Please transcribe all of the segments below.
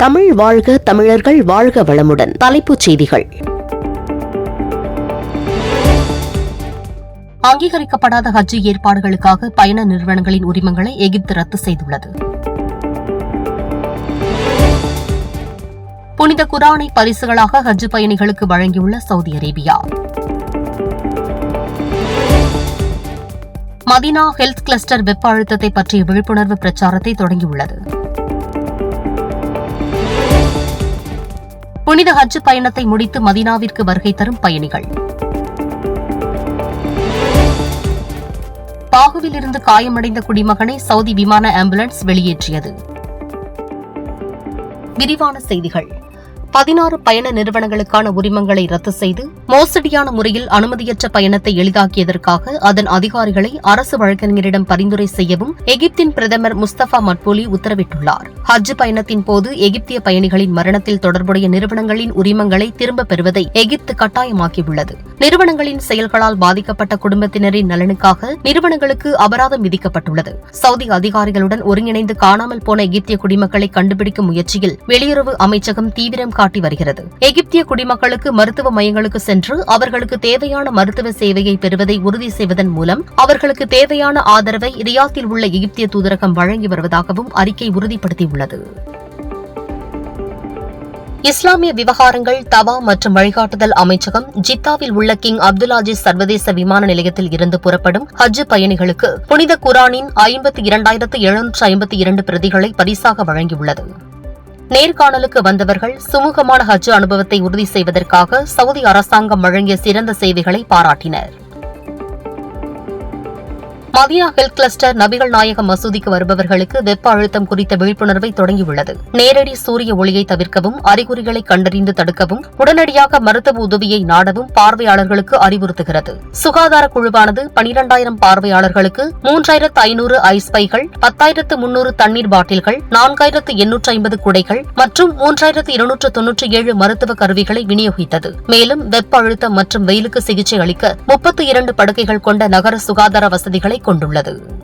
தமிழ் வாழ்க தமிழர்கள் வாழ்க வளமுடன். தலைப்புச் செய்திகள். அங்கீகரிக்கப்படாத ஹஜ் ஏற்பாடுகளுக்காக பயண நிறுவனங்களின் உரிமங்களை எகிப்து ரத்து செய்துள்ளது. புனித குரானை பரிசுகளாக ஹஜ் பயணிகளுக்கு வழங்கியுள்ள Saudi Arabia. Medina health cluster வெப்ப அழுத்தத்தை பற்றிய விழிப்புணர்வு பிரச்சாரத்தை தொடங்கியுள்ளது. புனித ஹஜ் பயணத்தை முடித்து மதினாவிற்கு வருகை தரும் பயணிகள். பாகுவில் இருந்து காயமடைந்த குடிமகனை சவுதி விமான ஆம்புலன்ஸ் வெளியேற்றியது. விரிவான செய்திகள். பதினாறு பயண நிறுவனங்களுக்கான உரிமங்களை ரத்து செய்து மோசடியான முறையில் அனுமதியற்ற பயணத்தை எளிதாக்கியதற்காக அதன் அதிகாரிகளை அரசு வழக்கறிஞரிடம் பரிந்துரை செய்யவும் எகிப்தின் பிரதமர் முஸ்தபா மட்பூலி உத்தரவிட்டுள்ளார். ஹஜ் பயணத்தின் போது எகிப்திய பயணிகளின் மரணத்தில் தொடர்புடைய நிறுவனங்களின் உரிமங்களை திரும்பப் பெறுவதை எகிப்து கட்டாயமாக்கியுள்ளது. நிறுவனங்களின் செயல்களால் பாதிக்கப்பட்ட குடும்பத்தினரின் நலனுக்காக நிறுவனங்களுக்கு அபராதம் விதிக்கப்பட்டுள்ளது. சவுதி அதிகாரிகளுடன் ஒருங்கிணைந்து காணாமல் போன எகிப்திய குடிமக்களை கண்டுபிடிக்கும் முயற்சியில் வெளியுறவு அமைச்சகம் தீவிரம் காட்டி வருகிறது. எகிப்திய குடிமக்களுக்கு மருத்துவ மையங்களுக்கு சென்று அவர்களுக்கு தேவையான மருத்துவ சேவையை பெறுவதை உறுதி செய்வதன் மூலம் அவர்களுக்கு தேவையான ஆதரவை ரியாத்தில் உள்ள எகிப்திய தூதரகம் வழங்கி வருவதாகவும் அறிக்கை உறுதிப்படுத்தியுள்ளது. இஸ்லாமிய விவகாரங்கள் தவா மற்றும் வழிகாட்டுதல் அமைச்சகம் ஜித்தாவில் உள்ள கிங் அப்துல்லாஜிஸ் சர்வதேச விமான நிலையத்தில் இருந்து புறப்படும் ஹஜ் பயணிகளுக்கு புனித குரானின் ஐம்பத்தி இரண்டாயிரத்து எழுநூற்று ஐம்பத்தி இரண்டு பிரதிகளை பரிசாக வழங்கியுள்ளது. நேர்காணலுக்கு வந்தவர்கள் சுமூகமான ஹஜ் அனுபவத்தை உறுதி செய்வதற்காக சவுதி அரசாங்கம் வழங்கிய சிறந்த சேவைகளை பாராட்டினர். மதினா ஹெல்த் கிளஸ்டர் நபிகள் நாயகம் மசூதிக்கு வருபவர்களுக்கு வெப்ப அழுத்தம் குறித்த விழிப்புணர்வை தொடங்கியுள்ளது. நேரடி சூரிய ஒளியை தவிர்க்கவும் அறிகுறிகளை கண்டறிந்து தடுக்கவும் உடனடியாக மருத்துவ உதவியை நாடவும் பார்வையாளர்களுக்கு அறிவுறுத்துகிறது. சுகாதார குழுவானது பனிரெண்டாயிரம் பார்வையாளர்களுக்கு மூன்றாயிரத்து ஐநூறு ஐஸ் பைகள் பத்தாயிரத்து முன்னூறு தண்ணீர் பாட்டில்கள் நான்காயிரத்து எண்ணூற்று ஐம்பது குடைகள் மற்றும் மூன்றாயிரத்து இருநூற்று தொன்னூற்றி ஏழு மருத்துவ கருவிகளை விநியோகித்தது. மேலும் வெப்ப அழுத்தம் மற்றும் வெயிலுக்கு சிகிச்சை அளிக்க முப்பத்தி இரண்டு படுக்கைகள் கொண்ட நகர சுகாதார வசதிகளை கொண்டுள்ளது.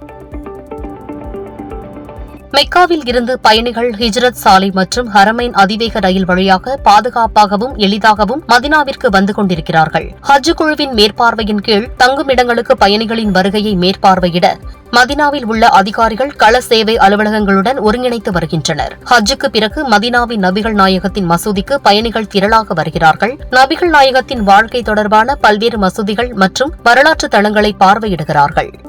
மெக்காவில் இருந்து பயணிகள் ஹிஜ்ரத் சாலை மற்றும் ஹரமைன் அதிவேக ரயில் வழியாக பாதுகாப்பாகவும் எளிதாகவும் மதினாவிற்கு வந்து கொண்டிருக்கிறார்கள். ஹஜ் குழுவின் மேற்பார்வையின் கீழ் தங்குமிடங்களுக்கு பயணிகளின் வருகையை மேற்பார்வையிட மதினாவில் உள்ள அதிகாரிகள் கள சேவை அலுவலகங்களுடன் ஒருங்கிணைத்து வருகின்றனர். ஹஜ்ஜுக்கு பிறகு மதினாவின் நபிகள் நாயகத்தின் மசூதிக்கு பயணிகள் திரளாக வருகிறார்கள். நபிகள் நாயகத்தின் வாழ்க்கை தொடர்பான பல்வேறு மசூதிகள் மற்றும் வரலாற்று தளங்களை பார்வையிடுகிறார்கள்.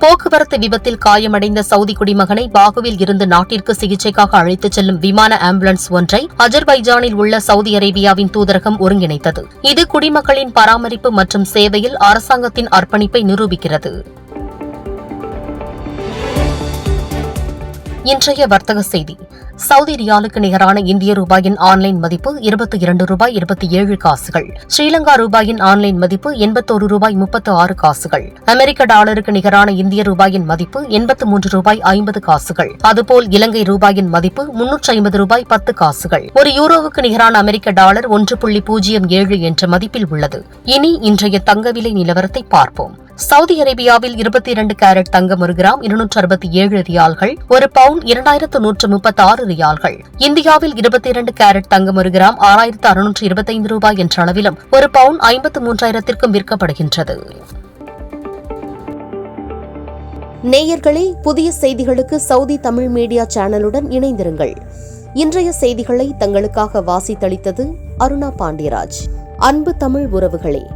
போக்குவரத்து விபத்தில் காயமடைந்த சவுதி குடிமகனை பாகுவில் இருந்து நாட்டிற்கு சிகிச்சைக்காக அழைத்துச் செல்லும் விமான ஆம்புலன்ஸ் ஒன்றை அஜர்பைஜானில் உள்ள சவுதி அரேபியாவின் தூதரகம் ஒருங்கிணைத்தது. இது குடிமக்களின் பராமரிப்பு மற்றும் சேவையில் அரசாங்கத்தின் அர்ப்பணிப்பை நிரூபிக்கிறது. இன்றைய வர்த்தக செய்தி. சவுதி ரியாலுக்கு நிகரான இந்திய ரூபாயின் ஆன்லைன் மதிப்பு இருபத்தி இரண்டு ரூபாய் இருபத்தி ஏழு காசுகள். ஸ்ரீலங்கா ரூபாயின் ஆன்லைன் மதிப்பு எண்பத்தோரு ரூபாய் முப்பத்து ஆறு காசுகள். அமெரிக்க டாலருக்கு நிகரான இந்திய ரூபாயின் மதிப்பு எண்பத்து மூன்று ரூபாய் ஐம்பது காசுகள். அதுபோல் இலங்கை ரூபாயின் மதிப்பு முன்னூற்றி ஐம்பது ரூபாய் பத்து காசுகள். ஒரு யூரோவுக்கு நிகரான அமெரிக்க டாலர் ஒன்று புள்ளி பூஜ்ஜியம் ஏழு என்ற மதிப்பில் உள்ளது. இனி இன்றைய தங்கவிலை நிலவரத்தை பார்ப்போம். சவுதி அரேபியாவில் இருபத்தி இரண்டு கேரட் தங்கம் ஒரு கிராம் இருநூற்று அறுபத்தி ஏழு ரியால்கள் ஒரு பவுண்ட் இரண்டாயிரத்து நூற்று முப்பத்தி ஆறு ரியால்கள். இந்தியாவில் இருபத்தி இரண்டு கேரட் தங்கம் ஒரு கிராம் ஆறாயிரத்து அறுநூற்று இருபத்தைந்து ரூபாய் என்ற அளவிலும் ஒரு பவுண்ட் ஐம்பத்து மூன்றாயிரத்திற்கும் விற்கப்படுகின்றது. நேயர்களே புதிய செய்திகளுக்கு சவுதி தமிழ் மீடியா சேனலுடன் இணைந்திருங்கள். இன்றைய செய்திகளை தங்களுக்காக வாசித்தளித்தது அருணா பாண்டியராஜ். அன்பு தமிழ் உறவுகளே